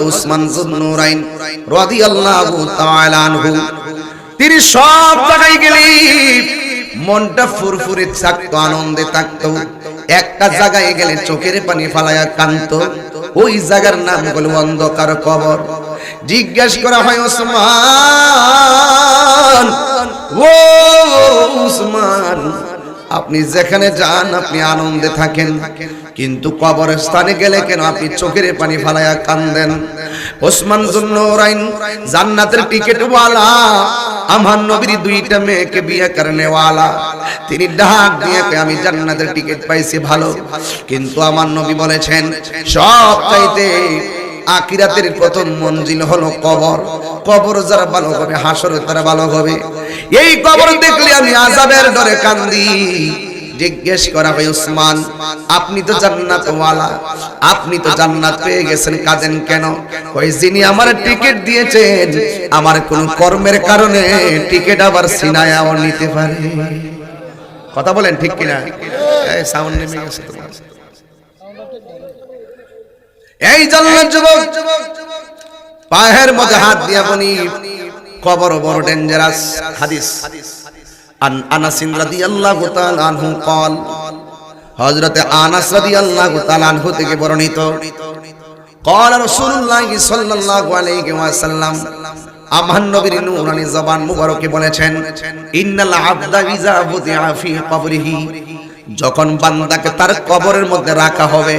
উসমান জুন্নুরাইন রাদিয়াল্লাহু তাআলা আনহু। তিনি সব জায়গায় গেলি মনটা ফুরফুরে আনন্দে একটা জায়গায় গেলে চোখের পানি ফালায়া কান্ত। ওই জায়গার নাম হলো অন্ধকার কবর। জিজ্ঞেস করা হয়, ওসমান, ও উসমান আপনি যেখানে যান, আপনি আনন্দে থাকেন। কিন্তু কবরস্থানে গেলে কেন আপনি চোখের পানি ফালায়া কান্দেন? ওসমান জুন্নুরাইন, জান্নাতের টিকিট ওয়ালা আমার নবীর দুইটা মেয়েকে বিয়ে করনে ওয়ালা। তিনি ডাক দিয়ে আমি জান্নাতের টিকিট পাইছি, ভালো। কিন্তু আমার নবী বলেছেন সব চাইতে আকিরাতের প্রথম মঞ্জিল হলো কবর। কবর যারা ভালো হবে, হাসর তারা ভালো হবে। এই কবর দেখলে আমি আজাবের ডরে কান্দি। জিজ্ঞেস করা হয় উসমান আপনি তো জান্নাত ওয়ালা আপনি তো জান্নাত পেয়ে গেছেন কাজেন কেন? কই যিনি আমার টিকিট দিয়েছেন, আমার কোন কর্মের কারণে টিকিট আবার সিনায়াও নিতে পারে। কথা বলেন ঠিক কিনা? সাউন্ড নেমে গেছে তোমার। এই জান্নাত যুবক পায়ের মধ্যে হাত দিয়া বনি কবর বড় ডেঞ্জারাস হাদিস আন আনাস রাদিয়াল্লাহু তাআলা আনহু قال হযরতে আনাস রাদিয়াল্লাহু তাআলা আনহু থেকে বর্ণিত قال رسول الله صلى الله عليه وسلم আমার নবীর নূরানি জবান মুবারকে বলেছেন ইন্নাল আবদা ইযা বুদিআ ফি কবরিহি যখন বান্দাকে তার কবরের মধ্যে রাখা হবে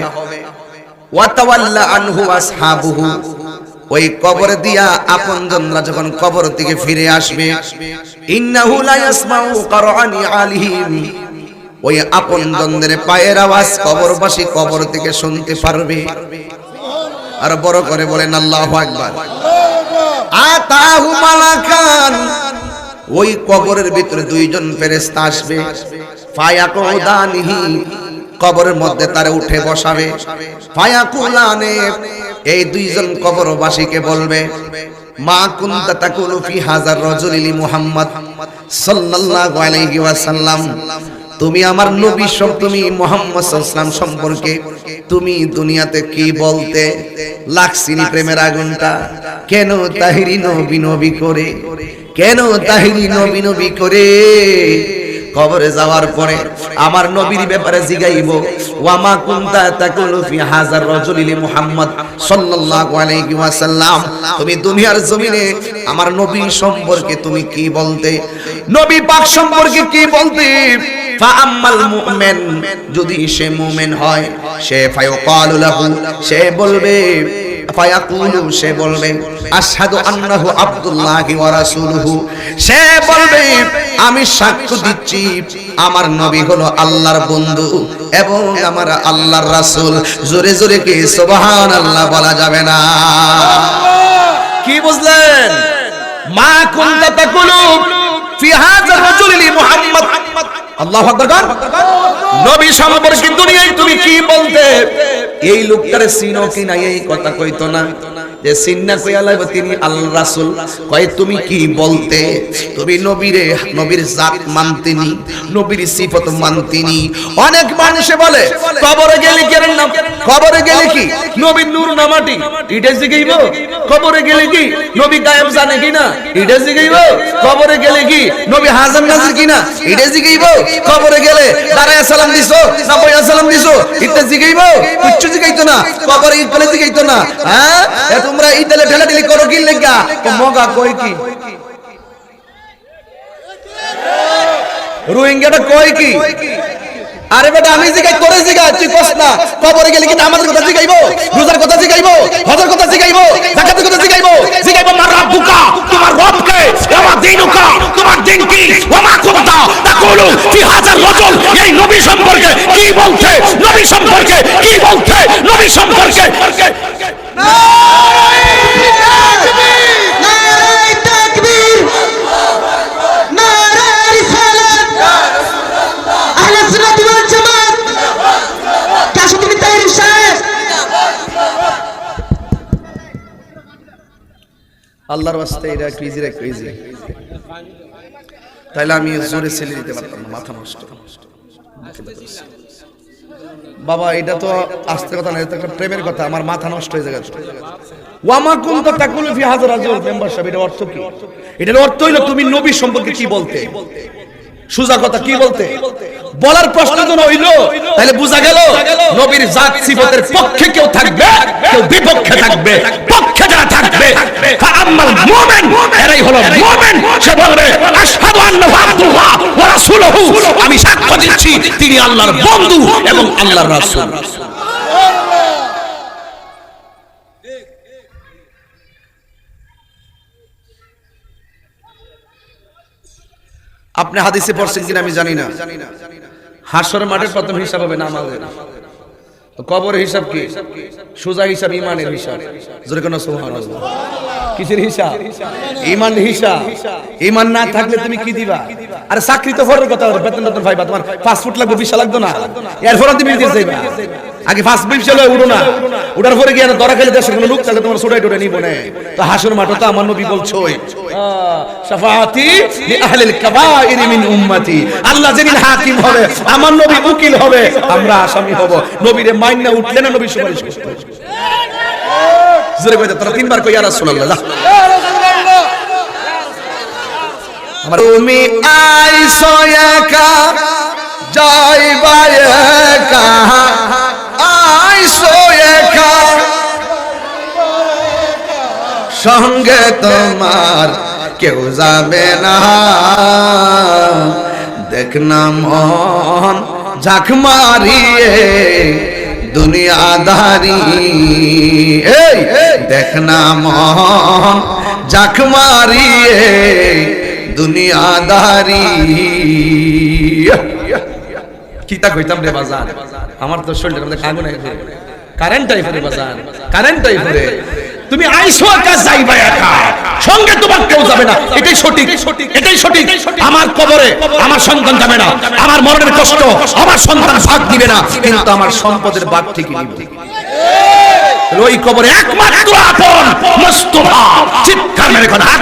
ওয়াতাওয়াল্লা আনহু আসহাবুহু। ওই কবর দিয়া আপনজনরা যখন কবর থেকে ফিরে আসবে, ইন্নাহু লা ইয়াসমাউ কারআনি আলিহিম। ওই আপনজনদের পায়ের আওয়াজ কবরবাসী কবর থেকে শুনতে পারবে। আর বড় করে বলেন, আল্লাহু আকবার। আতাহু মালাকান। ওই কবরের ভিতরে দুইজন ফেরেশতা আসবে। ফায়াকুদানিহি। কবরের মধ্যে তারা উঠে বসাবে। এই দুইজন কবরবাসীকে বলবে, মা কুনতা তাকুলু ফি হাজার রাজুলিলি মুহাম্মদ সাল্লাল্লাহু আলাইহি ওয়াসাল্লাম। তুমি আমার নবী সব, তুমি মোহাম্মদ সাল্লাম সম্পর্কে তুমি দুনিয়াতে কি বলতে? লাক্সিনি প্রেমের আগুনটা, কেন তাহিরি নবী নবী করে? কেন তাহিরি নবী নবী করে? কবরে যাওয়ার পরে আমার নবীর ব্যাপারে জিগাইব, ওয়ামা কুনতা তাকুলু ফি হাজার রাজুলিলি মুহাম্মদ সাল্লাল্লাহু আলাইহি ওয়াসাল্লাম? তুমি দুনিয়ার জমিনে আমার নবী সম্পর্কে তুমি কি বলতে? নবী পাক সম্পর্কে কি বলতে? ফাআম্মাল মুমিন যদি সে মুমিন হয়, সে ফায়ুকালু লাহু, সে বলবে ফায়াকুলু, সে বলবে, আশহাদু আন্নাহু আব্দুল্লাহি ওয়া রাসূলুহু। সে বলবে, আমি সাক্ষ্য দিচ্ছি, আমার নবী হলো আল্লাহর বন্ধু এবং আমার আল্লাহর রাসূল। জোরে জোরে কি সুবহানাল্লাহ বলা যাবে না? কি বুঝলেন? মা কুনতা তাকুলু ফি হাযা রাজুলি মুহাম্মদ। আল্লাহু নবী কি বলতে? এই লোকটারে চিনো কি না এই কথা কইতো না। যে সিন্না কইয়া লাইব তিনি আল্লাহ রাসূল। কয়, তুমি কি বলতে? তুমি নবীরে, নবীর জাত মানতিনি, নবীর সিফত মানতিনি। অনেক মানুষে বলে, কবরে গেলে কি নাম? কবরে গেলে কি? নবীর নূর না মাটি? এটা জিগাইব? কবরে গেলে কি? নবী গায়েব জানে কি না? এটা জিগাইব? কবরে গেলে কি? নবী হাজার নাজির কি না? এটা জিগাইব? কবরে গেলে দাঁড়ায় সালাম দিছো না বইয়া সালাম দিছো? এটা জিগাইব? কিচ্ছু জিগাইতো না। কবরে ঈদ জিগাইতো না। হ্যাঁ? তোমরা ঈদ দিলে ঠেলা ঠেলি করো কি লেগা? মগা কই কি? রোহিঙ্গাটা কয় কি? আরে বেটা, আমি জিগাই করে জিগাই, তুই কস না। কবরে গেলে কি আমাদের কথা জিগাইবো? রোজার কথা জিগাইবো? হজের কথা জিগাইবো? যাকাতের কথা জিগাইবো? জিগাইবো মার রাব্বুকা তোমার রবকে ওয়া দিনুকা। তোমার দিন কি? ওয়া মা কুনতা তাকুলু ফি হাজার রাজুল এই নবী সম্পর্কে কি বলছে? নবী সম্পর্কে কি বলছে? নবী সম্পর্কে আল্লাহর ওয়াস্তে এটা ক্রেজি রে ক্রেজি তাইলে আমি জোরে ছেলে দিতে পারতাম না, মাথা নষ্ট। বাবা, এটা তো আস্তে কথা না, এটা প্রেমের কথা, আমার মাথা নষ্ট হয়ে যাবে ওয়ামা কুনতা তাকুলু ফি হাজার রাজুল মেম্বারশিপ এটার অর্থ কি? এটার অর্থ হইল তুমি নবী সম্পর্কে কি বলতে? সুজা কথা কি বলতে? বলার প্রশ্ন তো হইল, তাহলে বোঝা গেল, নবীর জাত, সিফতের পক্ষে কেউ থাকবে, কেউ বিপক্ষে থাকবে, পক্ষে থাকবে। ফাআম্মাল মুমিন এরাই হলো মুমিন। সে বলবে আশহাদু আন্নাহু আব্দুল্লাহ ওয়া রাসূলুহু। আমি সাক্ষ্য দিচ্ছি তিনি আল্লাহর বন্ধু এবং আল্লাহর রাসূল। আপনি হাদিসে পড়ছেন কিনা আমি জানি না। হাসর মাঠের প্রথম হিসাব হবে নামাজের। তো কবর হিসাব কি? সোজা হিসাব, ইমানের হিসাব। জোরে কোনো সোহান কিসের হিসাব? ইমান হিসাব। ইমান না থাকলে তুমি কি দিবা? আর চাকরি তো ফরের কথা বেতন বেতন পাইবা, তোমার পাসপোর্ট লাগবে, ভিসা লাগতো না। এরপর তুমি বিদেশ যাইবা। আগে ফার্স্ট ভিসা লয় উড়ো না। উড়ার পরে গিয়ে দরা খেলে দেশের কোনো লোক তাহলে তোমার ছোটাই টোটাই নিব না। তো হাসর মাঠে তো আমার নবী বলছোই। শাফাআতি লি আহলিল কাবাইরি মিন উম্মতি। আল্লাহ যেদিন হাকিম হবে আমার নবী উকিল হবে আমরা আসামি হব। নবীরে মাইন না উঠলে না নবী সুপারিশ করতে। জোরে কইতে তোরা তিনবার কই ইয়া রাসূলুল্লাহ তুমি আইসো একা যাইবা একা। সঙ্গে তোমার কেউ যাবে না। দেখ না মন, ঝাঁক মারিয়ে দুনিয়াদারি এই, দেখ না মন, ঝাঁক মারিয়ে দুনিয়াদারি কিতা কইতাম রে বাজার? আমার তো শরীরের মধ্যে আগুন আইছে কারেন্টটাই ফুরে বাজার। কারেন্টটাই ফুরে। তুমি আইসো একা যাইবা একা। সঙ্গে তোমার কেউ যাবে না। এটাই সঠিক। এটাই সঠিক। আমার কবরে আমার সন্তান যাবে না। আমার মরণের কষ্ট আমার সন্তান ভাগ দিবে না। কিন্তু আমার সম্পদের ভাগ ঠিকই নিবে। ওই কবরে একমাত্র আপন মুস্তফা চিৎকার মেরে কথা হাত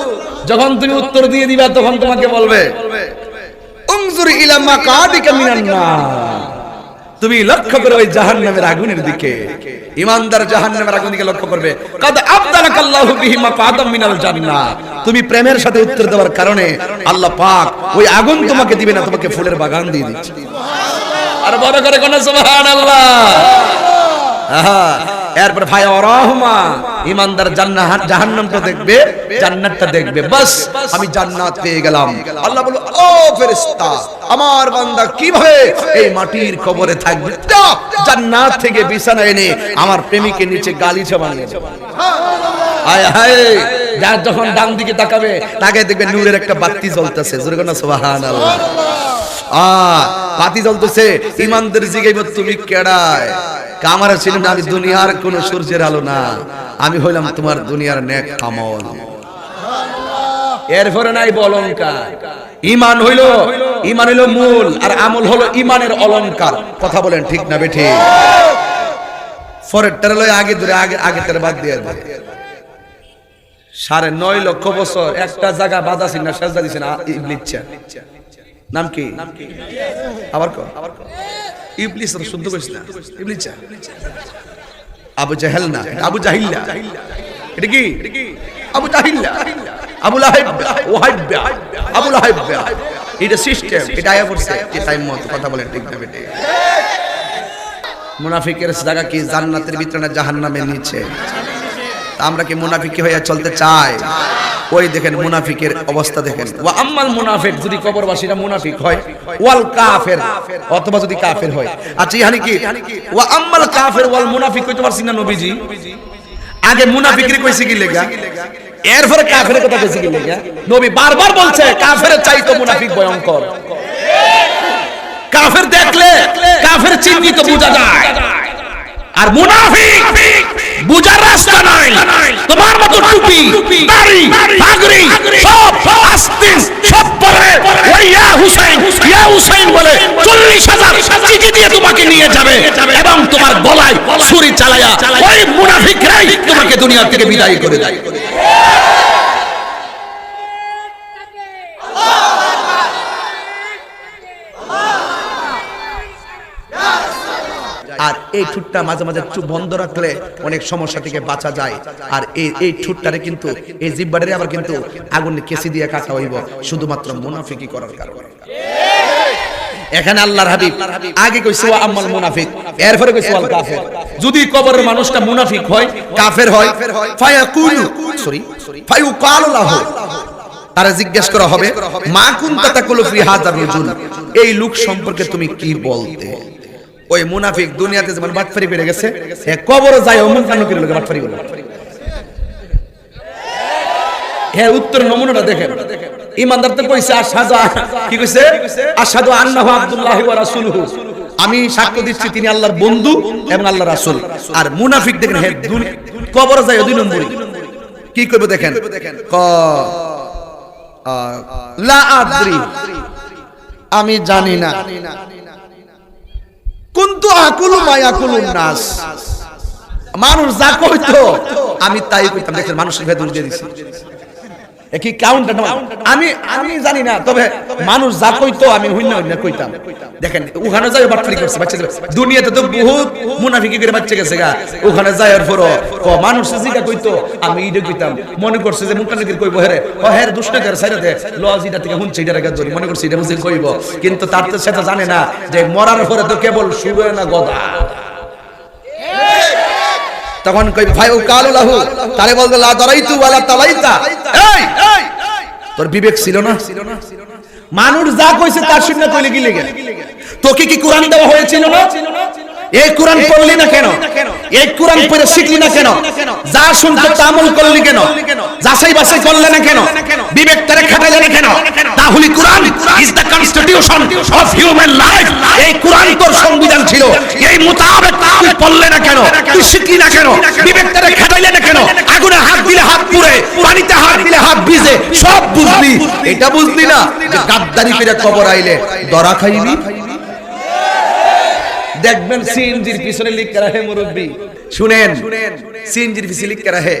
যখন তুমি উত্তর দিয়ে দিবা তখন তোমাকে বলবে তুমি লক্ষ্য করো ওই জাহান্নামের আগুনের দিকে ইমানদার জাহান্নামের আগুনের দিকে লক্ষ্য করবে। তুমি প্রেমের সাথে উত্তর দেওয়ার কারণে আল্লাহ পাক ওই আগুন তোমাকে দিবে না তোমাকে ফুলের বাগান দিয়ে দিচ্ছে। আর বড় করে কোন সুবহানাল্লাহ? আহা। এরপর ভাই রহমা ইমানদার জান্নাত জাহান্নামটা দেখবে, জান্নাতটা দেখবে। বাস, আমি জান্নাত পেয়ে গেলাম। আল্লাহ বলল, ও ফেরেশতা, আমার বান্দা কীভাবে এই মাটির কবরে থাকবে? জান্নাত থেকে বিছানা এনে আমার প্রেমিকের নিচে গালিচা বানিয়ে। আয় হায় যার যখন ডান দিকে তাকাবে, তাকে দেখবে নূরের একটা বাতি জ্বলতেছে। জোরে কোন সুবহানাল্লাহ। আ, বাতি জ্বলতেছে। ইমানদের জিগাইব, তুমি কেডায়? কামারা ছিলেন, আমি দুনিয়ার কোন সূর্যের আলো না। আমি হইলাম তোমার দুনিয়ার নেক আমল। এরপরে নাই অলঙ্কার ইমান হইল ইমান হইল মূল, আর আমল হলো ইমানের অলংকার কথা বলেন ঠিক না বেঠে? লয় আগে ধরে, আগে আগে বাদ দিয়ে সাড়ে নয় লক্ষ বছর একটা জায়গা বাধা ছিল না, সেজদা দিছে না নাম কি? আবার কো ইবলিস তো শুদ্ধ কইছ না। ইবলিচ্ছা আবু জাহেল না আবু আবু জাহিল্লা। এটা কি? আবু জাহিল্লা। আবু লাহাইব ওয়াহাইব আবু লাহাইব এটা সিস্টেম, এটা আয়া পড়ছে, যে টাইম মতো, কথা বলেন ঠিক না বেটে। মুনাফিকের জায়গা কি? জান্নাতের ভিতরে না জাহান্নামের নিচে? আমরা কি মুনাফিকি হয়ে চলতে চাই? ওই দেখেন মুনাফিকের অবস্থা দেখেন। ওয়া আম্মাল মুনাফিক, যদি কবরবাসীরা মুনাফিক হয়, ওয়াল কাফের, অথবা যদি কাফের হয়। আচ্ছা ইহানি কি? ওয়া আম্মাল কাফের, ওয়াল মুনাফিক কইতে পারছি না নবীজি? আগে মুনাফিকরি কইছে কি লেগা? এরপরে কাফের কথা কইছে কি লেগা? নবী বারবার বলছে, কাফের চাইতো মুনাফিক ভয়ঙ্কর। কাফের দেখলে, কাফের চিহ্নিত বোঝা যায়। আর মুনাফিক বুঝার রাস্তা নাই। তোমার মতো টুপি দাড়ি পাগড়ি সব সব পরে ওই ইয়া হুসাইন ইয়া হুসাইন বলে চল্লিশ হাজার চিঠি দিয়ে তোমাকে নিয়ে যাবে এবং তোমার গলায় ছুরি চালায়া ওই মুনাফিকরাই তোমাকে দুনিয়া থেকে বিদায় করে দেয়। এই ঠুটটা মাঝে মাঝে বন্ধ রাখলে অনেক সমস্যা থেকে বাঁচা যায়। আর এই এই ঠুটটারে কিন্তু, এই জিব্বাটারে আবার কিন্তু আগুন কেসি দিয়ে কাটা হইব, শুধুমাত্র মুনাফিকি করার কারণে। এখানে আল্লাহর হাবিব, আগে কইছে ওয়া আম্মাল মুনাফিক, এরপরে কইছে ওয়াল কাফের। যদি কবরের মানুষটা মুনাফিক হয়, কাফের হয়, ফায়াকুলু, সরি, ফায়ুকালু লাহু। তারা জিজ্ঞেস করা হবে, মা কুনতা তাকুলু ফি এই লোক সম্পর্কে তুমি কি বলতে? ওই মুনাফিক দুনিয়াতে যেমন বাটফারি করে গেছে কবরে যায় অমন কান্ন করে লোকে বাটফারি গুলো হ্যাঁ উত্তর নমুনাটা দেখেন। ইমানদার তো কইছে, আশহাদু কি কইছে? আশহাদু আন্নাহু আব্দুল্লাহি ওয়া রাসূলুহু। আমি সাক্ষ্য দিচ্ছি, তিনি আল্লাহর বন্ধু এবং আল্লাহর রাসূল। আর মুনাফিক দেখেন হ্যাঁ কবর যায় দুই নম্বরই। কি করবে দেখেন? ক লা আদ্রি। আমি জানি না। কিন্তু আকুলু মায়াকুলু নাস। মানুষ যা কইতো, আমি তাই কইতাম। দেখেন, মানুষের ভেতর দিয়ে দিছি। কি কাউন্টার আমি আমি জানি না তবে মানুষ যা কইতো আমি হইনা হইনা কইতাম। দেখেন ওখানে যাই বাটফারি করছে বাচ্চা দুনিয়াতে তো বহুত মুনাফিকি করে বাচ্চা গেছে গা। ওখানে যাওয়ার পর ক মানুষ জিগা কইতো আমি ইডে কইতাম। মনে করছে যে মুনাফিকির কইবো হেরে ও হের দুষ্ট করে সাইডে লজ ইটা থেকে হুনছে ইটা রেখে ধরি। মনে করছে এটা কইব। কিন্তু তার তো সেটা জানে না যে মরার পরে তো কেবল শুবে না গদা। তখন কই, ভাই, ও কালু লাহু। তারে বলবে লা দারাইতু ওয়ালা তালাইতা। এই তোর বিবেক ছিল না? মানুষ যা কইছে তার শুনে কইলে গিলে গেল তোকে কি কোরআন দেওয়া হয়েছিল না? এই কোরআন পড়লি না কেন? এই কোরআন পড়ে শিখলি না কেন? যা শুনতে তা আমল করলি কেন? যাচাই বাছাই করলে না কেন? বিবেক তারে খাটাইলে না কেন? তাহলে Quran is the constitution of human life এই কোরআন তোর সংবিধান ছিল। এই মোতাবেক তুই পড়লে না কেন? তুই শিখলি না কেন? বিবেক তারে খাটাইলে না কেন? আগুনে হাত দিলে হাত পুড়ে পানিতে হাত দিলে হাত ভিজে সব বুঝলি। এটা বুঝলি না যে গাদ্দারি করে কবর আইলে দরা খাইবি দেখবেন সিএনজির পিছনে লিখ করা হে মুরব্বী। শুনেন সিএনজির পিছনে লিখ করা হে।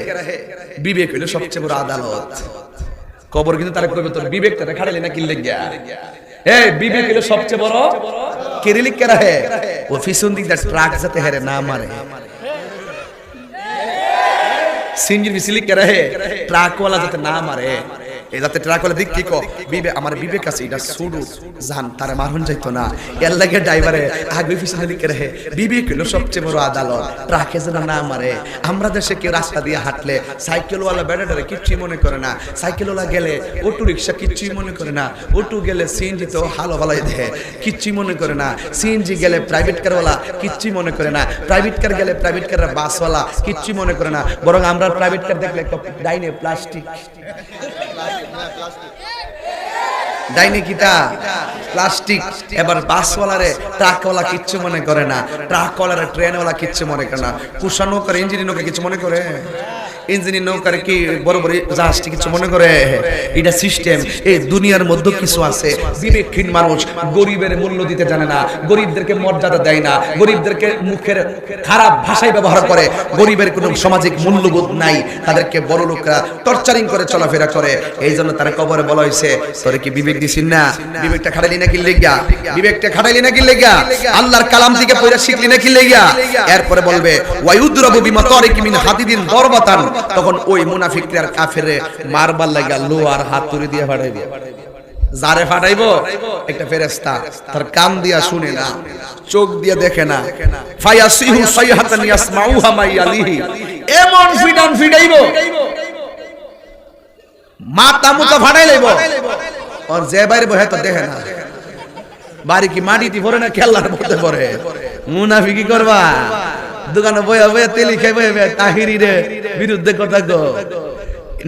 বিবেক হইল সবচেয়ে বড় আদালত। কবর কিন্তু তারা কইবে তোর বিবেক তারা খাড়ালি না কিল্লে গিয়া। এ বিবেক হইল সবচেয়ে বড় কেরে লিখ করা হে? ও পিছন দিক ট্রাক যাতে হেরে না মারে। সিএনজির পিছনে লিখ করা হে। ট্রাকওয়ালা যাতে না মারে। এ যাতে ট্রাকওয়ালা দিক কি বিবেক আমার বিবেক আছে এটা সুডু জান তারে মারুন যাইতো না। এর লাগে ড্রাইভারে আগে পিছনে লিখে রাখে বিবেক হলো সবচেয়ে বড় আদালত, ট্রাকে যেন না মারে। আমরা দেশে কেউ রাস্তা দিয়ে হাঁটলে সাইকেলওয়ালা বেড়াটারে কিচ্ছুই মনে করে না। সাইকেলওয়ালা গেলে অটো রিক্সা কিচ্ছুই মনে করে না। অটো গেলে সিএনজি তো হালো ভালাই দেয় কিচ্ছুই মনে করে না। সিএনজি গেলে প্রাইভেট কারওয়ালা কিচ্ছুই মনে করে না। প্রাইভেট কার গেলে প্রাইভেট কার বাসওয়ালা কিচ্ছুই মনে করে না। বরং আমরা প্রাইভেট কার দেখলে একটা ডাইনে প্লাস্টিক। ডাইনি কিতা প্লাস্টিক, এবার বাসওয়ালারে ট্রাকওয়ালা কিচ্ছু মনে করে না। ট্রাকওয়ালারে ট্রেনওয়ালা কিচ্ছু মনে করে না। কুষা নৌকার ইঞ্জিনিয়ার নৌকা কিছু মনে করে? ইঞ্জিনিয়ার নৌকার কি বড় বড় জাহাজটি কিছু মনে করে? এটা সিস্টেম এই দুনিয়ার মধ্যে কিছু আছে। বিবেকহীন মানুষ গরিবের মূল্য দিতে জানে না, গরিবদেরকে মর্যাদা দেয় না, গরিবদেরকে মুখের খারাপ ভাষায় ব্যবহার করে। গরিবের কোনো সামাজিক মূল্যবোধ নাই, তাদেরকে বড় লোকরা টর্চারিং করে চলাফেরা করে। এই জন্য তারা কবরে বলা হয়েছে, তোরে কি বিবেক দিছিস না? বিবেকটা খাটাইলি নাকি লেগা বিবেকটা খাটাইলি নাকি লেগা আল্লাহর কালাম থেকে পড়ে শিখলি নাকি লেগা এরপরে বলবে, ওয়ায়ুদ্রাবু বিমা তারিক মিন হাদিদিন দরবাতান তখন ওই মুনাফিকরা আর কাফেরে মারবার লাগা লোহার হাতুড়ি দিয়ে ফাটাইবে যারে ফাটাইবো? একটা ফেরেস্তা তার কান দিয়া শুনে না, চোখ দিয়ে দেখে না। ফায়াসিহু সাইহাতান ইয়াসমাউহা মাই আলিহি এমন ফিডান ফিডাইবো। মাথা মুতা ফাটাই লইব। আর যে বাইরে বহে তো দেখে না। বাড়ি কি মাটিতে পড়ে না খেলার মধ্যে পড়ে? মুনাফিকি করবা? দোকানে বইয়া বইয়া তেলি খাই বইয়া বইয়া তাহিরি রে, বিরুদ্ধে কথা গো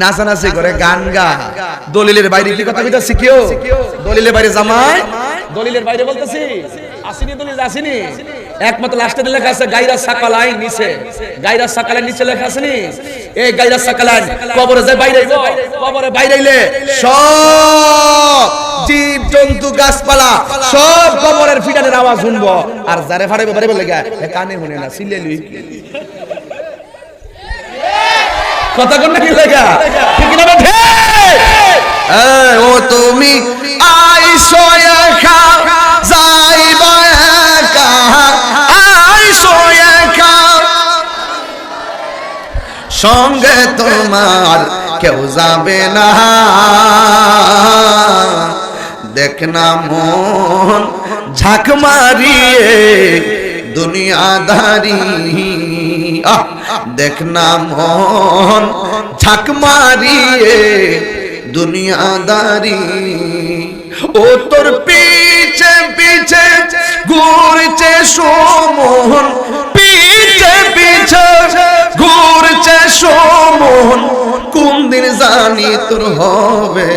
নাচানাচি করে, গান গা। দলিলের বাইরে কি কথা কইতা শিখিও দলিলের বাইরে জামাই? দলিলের বাইরে বলতেছি, আসিনি দলিল, আসিনি। একমাত্র লাস্টে লেখা আছে, গাইরা সাকালাই নিচে। গাইরা সাকালাই নিচে লেখা আছে নি? এই গাইরা সাকালাই কবরে যায় বাইরে কবরে বাইরে সব জীব, জন্তু, গাছপালা, সব কবরের ফিটানের আওয়াজ শুনব। আর যারে ফাড়াইবে বারে বলে কানে শুনে না, সিলে লুই। কথা কোন নাকি লেগা? ঠিক না ও তুমি সঙ্গে তোমার কেউ যাবে না। দেখ না মন, ঝাঁক মারিয়ে দুনিয়াদারি। দেখ না মন, ঝাঁক মারিয়ে দুনিয়াদারি। ও তোর পিছে পিছে ঘুরছে সমোহন পিছে পিছে ঘুরছে সমোহন কোন দিন জানি তোর হবে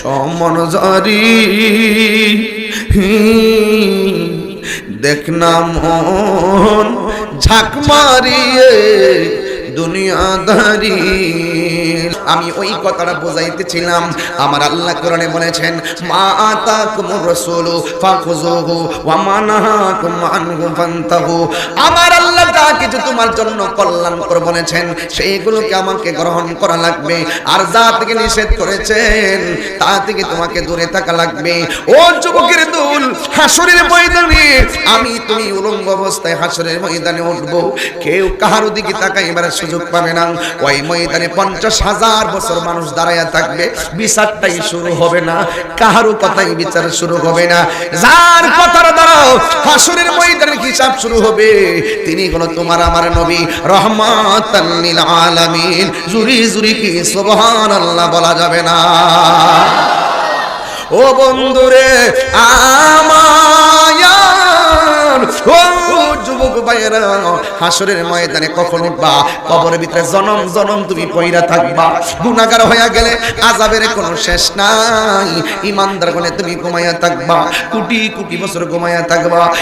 সমন জারি দেখ না মন ঝাঁক মারিয়ে দুনিয়াদারি। আমি ওই কথাটা বোঝাইতেছিলাম। আমার আল্লাহ কোরআনে বলেছেন, মা আতাকুমুর ওয়া আনহু ফান্তাহু। আমার আল্লাহ যা কিছু তোমার জন্য কল্যাণকর বলেছেন, সেইগুলোকে আমাকে গ্রহণ করা লাগবে। আর যা থেকে নিষেধ করেছেন, তা থেকে তোমাকে দূরে থাকা লাগবে। ও যুবকের দল, হাসরের ময়দানে, আমি তুমি উলঙ্গ অবস্থায় হাসরের ময়দানে উঠবো। কেউ কাহার দিকে তাকাইবার সুযোগ পাবে না। ওই ময়দানে পঞ্চাশ হাজার বছর মানুষ দাঁড়াইয়া থাকবে। বিচারটাই শুরু হবে না। কাহারও কথাই বিচার শুরু হবে না। যার কথার দ্বারাও হাসরের ময়দানের হিসাব শুরু হবে। তিনি হলো তোমার আমার নবী। রহমাতাল লিল আলামিন। জুরি জুরি কি সুবহানাল্লাহ বলা যাবে না। ও বন্ধুরে, আমায়ার, ও হাসরের ময়দানে কখন উঠবা? কবরের ভিতরে জনম জনম তুমি থাকবা। গুনাহগার হইয়া গেলে আযাবের কোনো শেষ নাই। ইমানদার তুমি ঘুমাইয়া থাকবা। বছর ঘুমাইয়া থাকবা।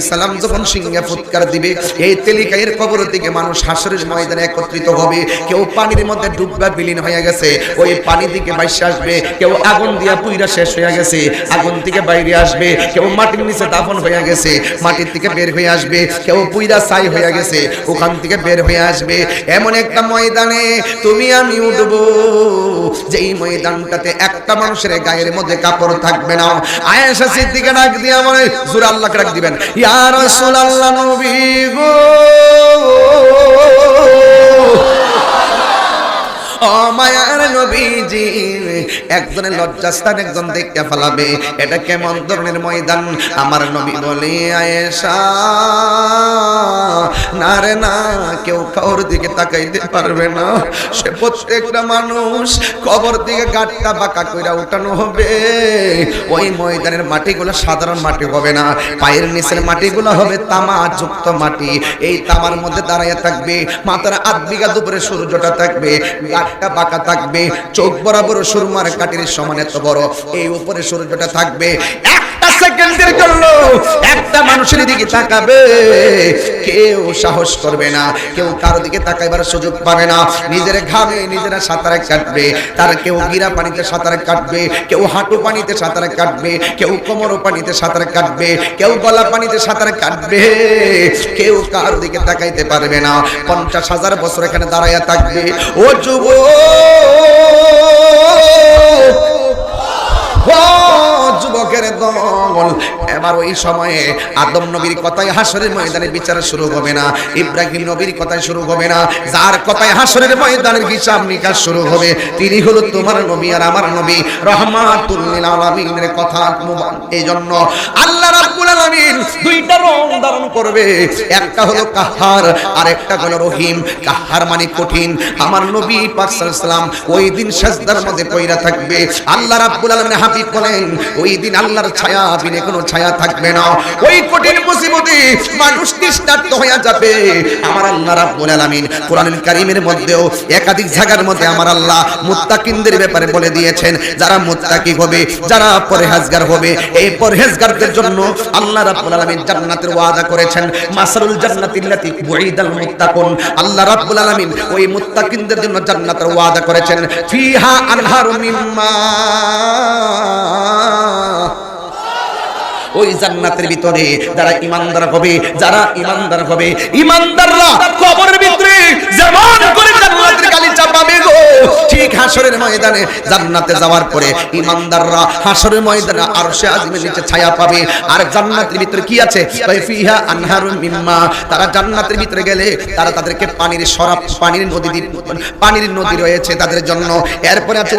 সালাম যখন সিংহে ফুৎকার দিবে, এই তেলিকায়ের কবর মানুষ হাসরের ময়দানে একত্রিত হবে। কেউ পানির মধ্যে ডুববা বিলীন হয়ে গেছে। ওই পানি দিকে বাইসে আসবে। কেউ আগুন দিয়া পুইরা শেষ হয়ে গেছে। আগুন থেকে বাইরে আসবে। কেউ মাটির নিচে দাফন হয়ে গেছে। মাটির থেকে বের হয়ে আসবে। কেউ পুইরা ছাই হয়ে গেছে, ওখান থেকে বের হয়ে আসবে। এমন একটা ময়দানে তুমি আমি উঠবো, যেই ময়দানটাতে একটা মানুষের গায়ের মধ্যে কাপড় থাকবে না। আয়েশা সিদ্দিকে ডাক দিয়ে আমার জোর আল্লাহকে ডাক দিবেন, ইয়া রাসূলুল্লাহ নবী গো! ও মায়ার নবীজি একজনের লজ্জাস্থান একজন দেখতে ফেলাবে। এটা কেমন ধরনের ময়দান? আমার নবী বলে, আয়েশা, না রে না, কেউ কাউর দিকে তাকাইতে পারবে না। সে প্রত্যেকটা মানুষ কবর দিকে গাটটা বাঁকা কইরা উঠানো হবে। ওই ময়দানের মাটিগুলো সাধারণ মাটি হবে না। পায়ের নিচের মাটিগুলো হবে তামা যুক্ত মাটি। এই তামার মধ্যে দাঁড়াইয়া থাকবে। মাথার আধ বিঘা দুপুরে সূর্যটা থাকবে। গাটটা বাঁকা থাকবে। চোখ বরাবর সুরমার কাটির সমান এত বড়, এই উপরে সূর্যটা থাকবে। একটা সেকেন্ডের জন্য একটা মানুষের দিকে তাকাবে। কেউ সাহস করবে না, কেউ দিকে তাকাইবার সুযোগ পাবে না। নিজের ঘামে কাটবে, তার কেউ গিরা পানিতে কাটবে, কেউ হাঁটু পানিতে কাটবে, কেউ কোমর পানিতে সাঁতারে কাটবে, কেউ গলা পানিতে সাঁতারে কাটবে। কেউ কারও দিকে তাকাইতে পারবে না। পঞ্চাশ হাজার বছর এখানে দাঁড়াইয়া থাকবে। ও যুব ও যুবকের দল। এবার ওই সময়ে আদম নবীর কথায় হাসরের ময়দানে বিচার শুরু হবে না, ইব্রাহিম নবীর কথায় শুরু হবে না, যার কথায় হাসরের ময়দানের হিসাব নিকাশ শুরু হবে। তিনি হলো তোমার নবী আর আমার নবী। রহমাতুল লিল আলামিনের কথা এই জন্য আল্লাহ রাব্বুল আলামিন দুইটা রং ধারণ করবে। একটা হলো কাহার আর একটা হলো রহিম। কাহার মানে কঠিন। আমার নবী পাক সাল্লাল্লাহু আলাইহি সাল্লাম ওই দিন সাজদার মধ্যে পয়রা থাকবে। আল্লাহ রাব্বুল আলামিন হাবিব বলেন, ওই দিন আল্লাহর ছায়া বিনে কোনো ছায়া থাকবে না। ওই কঠিন মুসিবতে মানুষ তৃষ্ণার্ত হয়ে যাবে। আমার আল্লাহ রাব্বুল আলামিন কোরআনুল কারীমের মধ্যেও একাধিক জায়গার মধ্যে আমার আল্লাহ মুত্তাকিনদের ব্যাপারে বলে দিয়েছেন, যারা মুত্তাকি হবে, যারা পরহেজগার হবে, এই পরহেজগারদের জন্য আল্লাহ রাব্বুল আলামিন জান্নাতের ওয়াদা করেছেন, মাসারুল জান্নাতিল্লাতি বুইদাল মুত্তাকুন। আল্লাহ রাব্বুল আলামিন ওই মুত্তাকিনদের জন্য জান্নাতের ওয়াদা করেছেন, ফিহা আনহারু মিম্মা ওই জান্নাতের ভিতরে যারা ইমানদার হবে, যারা ইমানদার হবে ইমানদাররা কবরের ভিতরে যেমন করে জান্নাতের গালিচা পাবে ঠিক হাসরের ময়দানে জান্নাতে যাওয়ার পরে ইমানদাররা হাসরের ময়দানে আরশে আযমের নিচে ছায়া পাবে। আর জান্নাতের ভিতরে কি আছে? ফিহা আনহারুম মিম্মা। তারা জান্নাতের ভিতরে গেলে তারা তাদেরকে পানির সরাব, পানির নদী পানির নদী রয়েছে তাদের জন্য। এরপরে আছে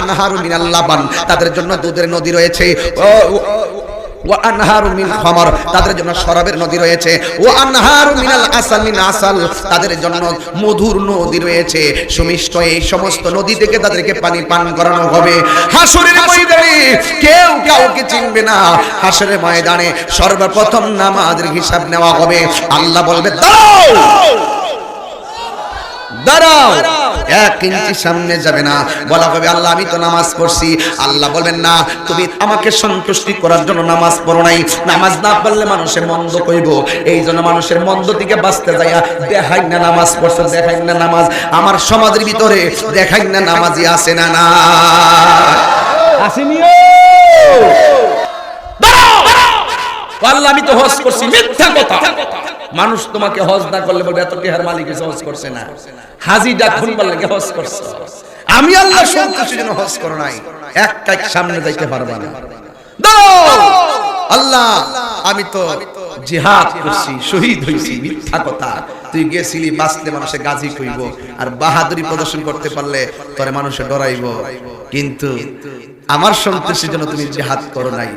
আনহারু মিনাল লাবান, তাদের জন্য দুধের নদী রয়েছে। তাদের জন্য নদী রয়েছে। ও মিনাল আসাল, মিন আসাল, তাদের জন্য মধুর নদী রয়েছে। সুমিষ্ট এই সমস্ত নদী থেকে তাদেরকে পানি পান করানো হবে। হাসরের ময়দানে কেউ কাউকে চিনবে না। হাসরের ময়দানে সর্বপ্রথম নামাজের হিসাব নেওয়া হবে। আল্লাহ বলবে, দাঁড়াও! দাঁড়াও! এক ইঞ্চি সামনে যাবে না। বলা হবে, আল্লাহ, আমি তো নামাজ পড়ছি। আল্লাহ বলবেন, না, তুমি আমাকে সন্তুষ্টি করার জন্য নামাজ পড়ো নাই। নামাজ না পড়লে মানুষের মন্দ কইব। এই জন্য মানুষের মন্দ থেকে বাঁচতে যাইয়া দেখাই না নামাজ পড়ছে, দেখাই না নামাজ। আমার সমাজের ভিতরে দেখাই না নামাজি আছে না না। আসেনিও! আল্লাহ, আমি তো হজ করছি, মিথ্যা কথা। মানুষ তোমাকে হজ না করলে বলবে, এত টেহার মালিক এসে হজ করছে না। হাজি ডাকুন বললে হজ করছে। আমি আল্লাহ সন্তুষ্টির জন্য হজ করো নাই, এক কাজ সামনে যাইতে পারবা না। আল্লাহ, আমি তো জিহাদ করছি, শহীদ হইছি, মিথ্যা কথা। তুই গেছিলি, বাঁচলে মানুষে গাজী কইব, আর বাহাদুরি প্রদর্শন করতে পারলে তোরে মানুষে ডরাইব। কিন্তু আমার সন্তুষ্টির জন্য তুমি জিহাদ করো নাই।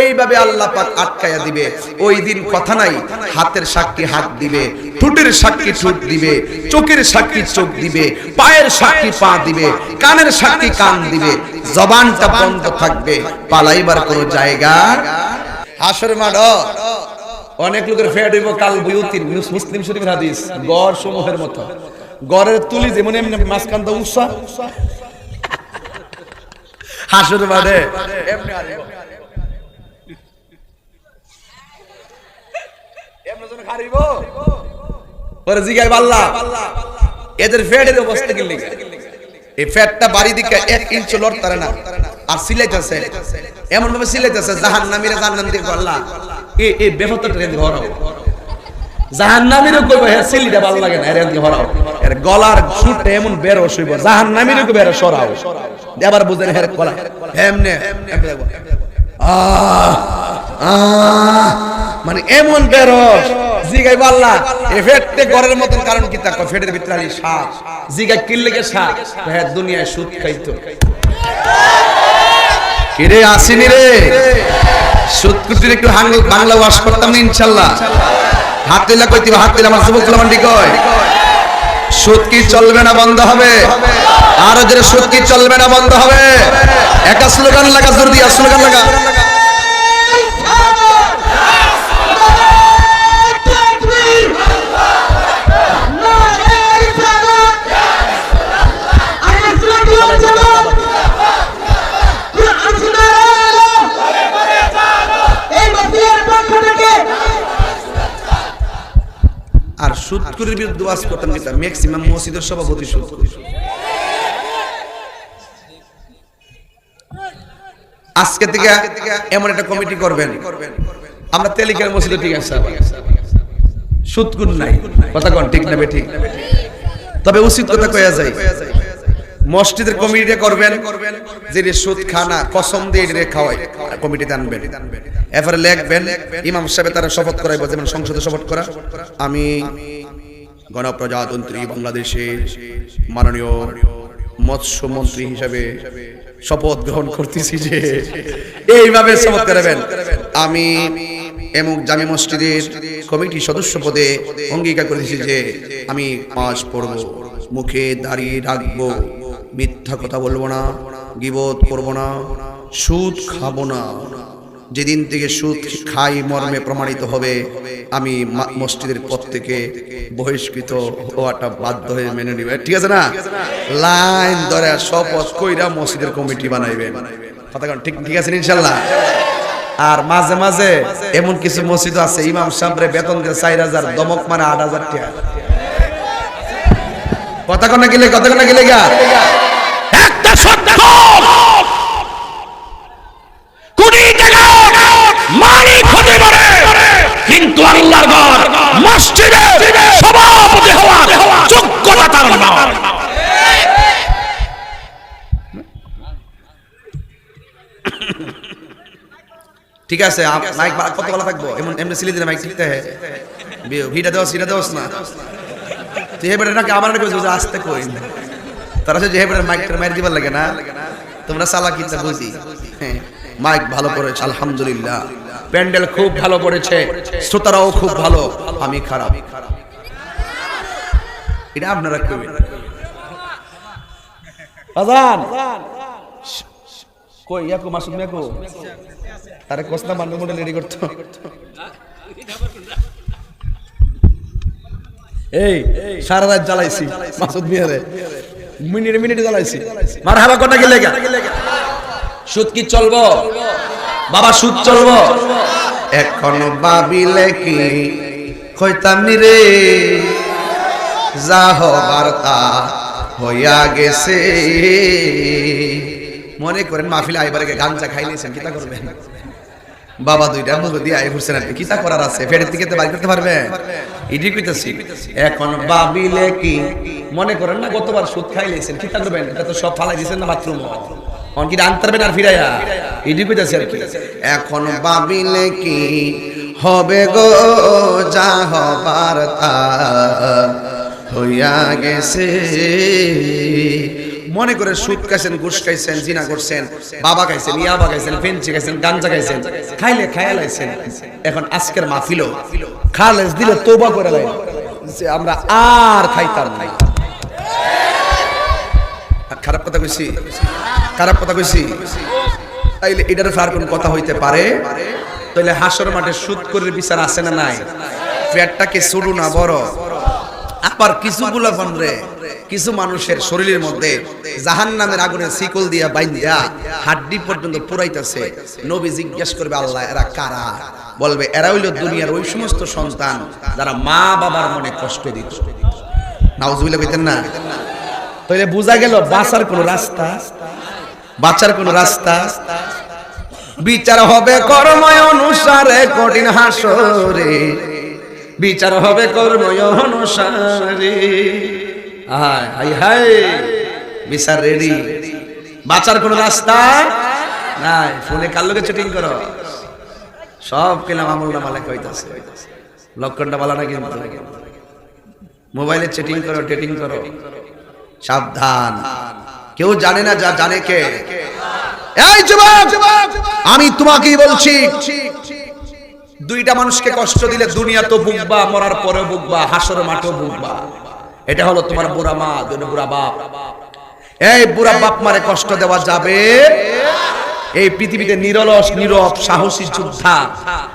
এইভাবে আল্লাহ পাক আটকায়া দিবে। ওই দিন কথা নাই, হাতের সাক্ষী হাত দিবে, ঠোঁটের সাক্ষী ঠোঁট দিবে, চোখের সাক্ষী চোখ দিবে, পায়ের সাক্ষী পা দিবে, কানের সাক্ষী কান দিবে, জবানটা বন্ধ থাকবে, পালাইবার কোনো জায়গা হাসর মাড অনেক লোকের ফেড হইব কাল বুয়ুতির মুসলিম শরীফের হাদিস গড় সমূহের মতো। গড়ের তুলি যেমন এমনি মাঝখান তো উৎসাহ হাসর মাঠে পরে জিগাই পাল্লা এদের ফেডের অবস্থা কি লিখে এই ফ্যাটটা বাড়ি দিকে এক ইঞ্চ লড় তারে না। আর সিলাইতেছে। এমন ভাবে সিলাইতেছে জাহান নামিরে আল্লাহ এ এ বেফত ট্রেন হরাও। জাহান্নামীরও কইব হে সিলিটা ভালো লাগে না এর হরাও। এর গলার ছুটে এমন বের হইব জাহান্নামীরও কইব এর সরাও। এবার বুঝেন হের গলা এমনে মানে এমন বেরস জিগাই পাল্লা এ ফেটতে ঘরের মতন কারণ কি তা কয়, ফেটের ভিতরে সাপ। জিগাই কিল্লে কে সা হ্যাঁ দুনিয়ায় সুদ খাইতো। কিরে আসিনি রে? সুতকুটির একটু হাঙ্গ- বাংলা ওয়াশ করতাম না ইনশাল্লাহ। হাত দিলা কইতে হাত দিলা আমার যুবক কয়। সুদ কি চলবে না বন্ধ হবে? আর জোরে সুদ কি চলবে না, বন্ধ হবে। একটা স্লোগান লাগা, জোর দিয়া স্লোগান লাগা। আর সুদকুরির বিরুদ্ধে ওয়াজ করতাম ম্যাক্সিমাম মসজিদের সভাপতি সুদকুরি আজকে থেকে এমন একটা কমিটি করবেন। আমরা তেলিকার মসজিদে ঠিক আছে। সুদকুর নাই। কথা কন, ঠিক না ঠিক তবে উচিত কথা কয়া যায়। মসজিদের কমিটিটা করবেন যে সুদ খানা কসম দিয়ে রে খাওয়াই কমিটিতে আনবেন। এরপরে লিখবেন, ইমাম সাহেব তারা শপথ করাইবো, যেমন সংসদে শপথ করা। আমি গণপ্রজাতন্ত্রী বাংলাদেশের মাননীয় মৎস্য মন্ত্রী হিসাবে শপথ গ্রহণ করতেছি যে এইভাবে শপথ করাবেন। আমি এমুক জামি মসজিদের কমিটি সদস্য পদে অঙ্গীকার করেছি যে আমি পাঁচ পড়ব। মুখে দাঁড়িয়ে রাখব। মিথ্যা কথা বলব না, গিবত করব না, সুদ খাব না। যেদিন থেকে সুদ খাই মর্মে প্রমাণিত হবে, আমি মসজিদের পথ থেকে বহিষ্কৃত হওয়াটা বাধ্য হয়ে মেনে নিবে। ঠিক আছে না? লাইন ধরে শপথ কইরা মসজিদের কমিটি বানাইবেন কথা ঠিক ঠিক আছে ইনশাল্লাহ? আর মাঝে মাঝে এমন কিছু মসজিদ আছে, ইমাম সাহেবরে বেতন দিয়ে চার হাজার, দমক মানে আট হাজার টাকা। কথা গেলে কথা কনা গেলে গা একটা সত্য কোটি টাকা মালিক হতে পারে কিন্তু আল্লাহর ঘর মসজিদে সভাপতি হওয়ার যোগ্যতা তার নয় ঠিক আছে মাইক কত বলা থাকব? এমন এমনি সিলি দিলে মাইক টিকতে হয়। ভিটা দেওয়া সিটা দেওয়াস না। তুই হেবেটে নাকি আমার নাকি আসতে কই তারা যে হেবেটের মাইকটা মাইর দিবার লাগে না। তোমরা সালা কিনতে বুঝি। হ্যাঁ, মাইক ভালো করেছে আলহামদুলিল্লাহ। প্যান্ডেল খুব ভালো করেছে শ্রোতারাও খুব ভালো আমি খারাপ। এটা আপনারা কইবেন। আজান! কই, ইয়াকু মাসুদ মিয়াকু আরে কোসনা করতো। এই, সারা রাত জ্বালাইছি, মাসুদ মিয়ারে। মিনিটে মিনিটে জ্বালাইছি। মার হাবা কটা গেলে সুদ কি চলবো? বাবা, সুদ চলবো? এখনও ভাবিলে কি কইতাম রে? যা হবার তা হইয়া গেছে। মনে করেন মাহফিলে আইবার আগে গাঞ্জা খাই নিয়েছেন, কিতা করবেন? বাবা দুইটা মুখ দিয়ে আই ঘুরছেন আপনি, কিতা করার আছে? ফেরের দিকে তো বাড়ি করতে পারবে ইডি কইতাছি। এখন বাবিলে কি? মনে করেন না গতবার সুদ খাই লিয়েছেন কিতা করবেন? এটা তো সব ফালাই দিয়েছেন না বাথরুম? অন কি আনতে পারবেন আর ফিরাইয়া? ইডি কইতাছি আর কি। এখন বাবিলে কি হবে গো? যা হবার তা হইয়া গেছে। মনে করে সুদ খাইছেন, ঘুষ খাইছেন, জিনা করছেন, বাবা খাইছেন ইয়াবা খাইছেন ফেন্সি খাইছেন, গাঞ্জা খাইছেন, খাইলে খাইয়া লাইছেন। এখন আজকের মাহফিলও খালেস দিলে তোবা করে লাই যে আমরা আর খাইতাম না। খারাপ কথা কইছি? খারাপ কথা কইছি? তাইলে এটার আর কোন কথা হইতে পারে? তাইলে হাসর মাঠে সুদ করে বিচার আছে না নাই? পেটটা কি ছোট না বড়। আবার কিছুগুলো রে কিছু মানুষের শরীরের মধ্যে জাহান নামের আগুনে শিকল দিয়া বাইন্দা হাড্ডি পর্যন্ত পুরাইতেছে। নবী জিজ্ঞেস করবে, আল্লাহ, এরা কারা? বলবে, এরা হইল দুনিয়ার ওই সমস্ত সন্তান যারা মা বাবার মনে কষ্ট দিত। নাউজুবিল্লাহ কইতেন না? তাইলে বোঝা গেল বাঁচার কোন রাস্তা বাচ্চার কোন রাস্তা। বিচার হবে কর্ময় অনুসারে, কঠিন হাসরে। বিচার হবে কর্ময় অনুসারে। বিচার কোন রাস্তা নাই। ফোনে কার লোকে চেটিং করো? সব পেলাম আমল নামা লেখা হইতাছে লক্ষণটা বলা মোবাইলে চেটিং করো করো। সাবধান। কেউ জানে না যা জানে কে। আমি তোমাকেই বলছি, দুইটা মানুষকে কষ্ট দিলে দুনিয়া তো বুকবা মরার পরে বুকবা হাসর মাঠেও বুকবা এটা হলো তোমার বুড়া মা বুড়া বাপ। এই বুড়া বাপ মারে কষ্ট দেওয়া যাবে? এই পৃথিবীতে নিরলস, নীরব, সাহসী যোদ্ধা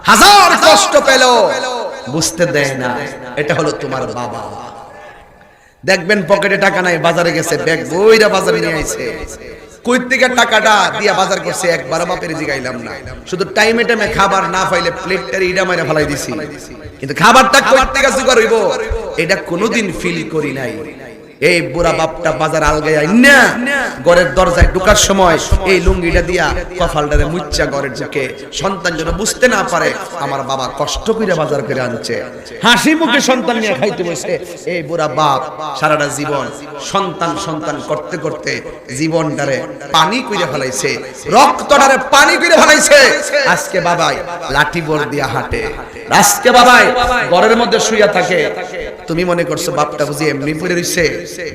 হাজার কষ্ট পেল, বুঝতে দেয় না। এটা হলো তোমার বাবা। দেখবেন পকেটে টাকা নাই, বাজারে গেছে, ব্যাগ বইরা বাজারে নিয়ে আইছে। কই থেকে টাকাটা দিয়া বাজার করছে একবার বাপের জিগাইলাম না। শুধু টাইমে টাইমে খাবার না পাইলে প্লেটটার ইডা মাইরা ফেলাই দিছি। কিন্তু খাবারটা কই থেকে জোগাড় হইব? এটা কোনোদিন ফিল করি নাই। এই বুড়া বাপটা বাজার আলগায় না ঘরের দরজায় ঢোকার সময় এই লুঙ্গিটা দিয়া কপালটারে মুচ্চা ঘরের ঢুকে সন্তান যেন বুঝতে না পারে, আমার বাবা কষ্ট করে বাজার করে আনছে। হাসি মুখে সন্তান নিয়ে খাইতে বসে। এই বুড়া বাপ, সারাটা জীবন সন্তান সন্তান করতে করতে জীবনটারে পানি কইরে ফেলাইছে। রক্তটারে পানি কইরে ফেলাইছে। আজকে বাবাই লাঠি বোর দিয়া হাঁটে। আজকে বাবাই ঘরের মধ্যে শুইয়া থাকে। তুমি মনে করছ বাপটা বুঝি এমনি পড়ে রইছে?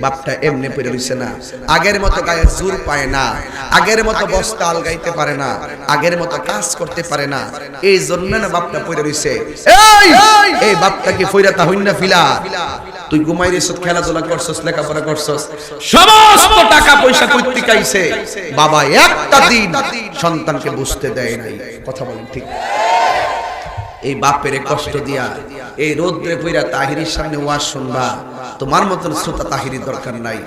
বাপটা এমনি পড়ে রইছে না। আগের মতো গায়ে জোর পায় না। আগের মতো বস্তা আলগাইতে পারে না। আগের মতো কাজ করতে পারে না। এই জন্য না বাপটা পড়ে রইছে। এই! এই বাপটা কি ফইরা তা হইনা ফিলা? তুই ঘুমাই রেছ খেলাধুলা করছস, লেখাপড়া করছস। সমস্ত টাকা পয়সা কইতে কাইছে বাবা, একটা দিন সন্তানকে বুঝতে দেয় নাই। কথা বলেন ঠিক। এই বাপের কষ্ট দিয়া, এই রোদ্রে পইরা তাহিরির সামনে ওয়াজ শুনবা। তোমার মতন শ্রোতা তাহিরির দরকার নাই।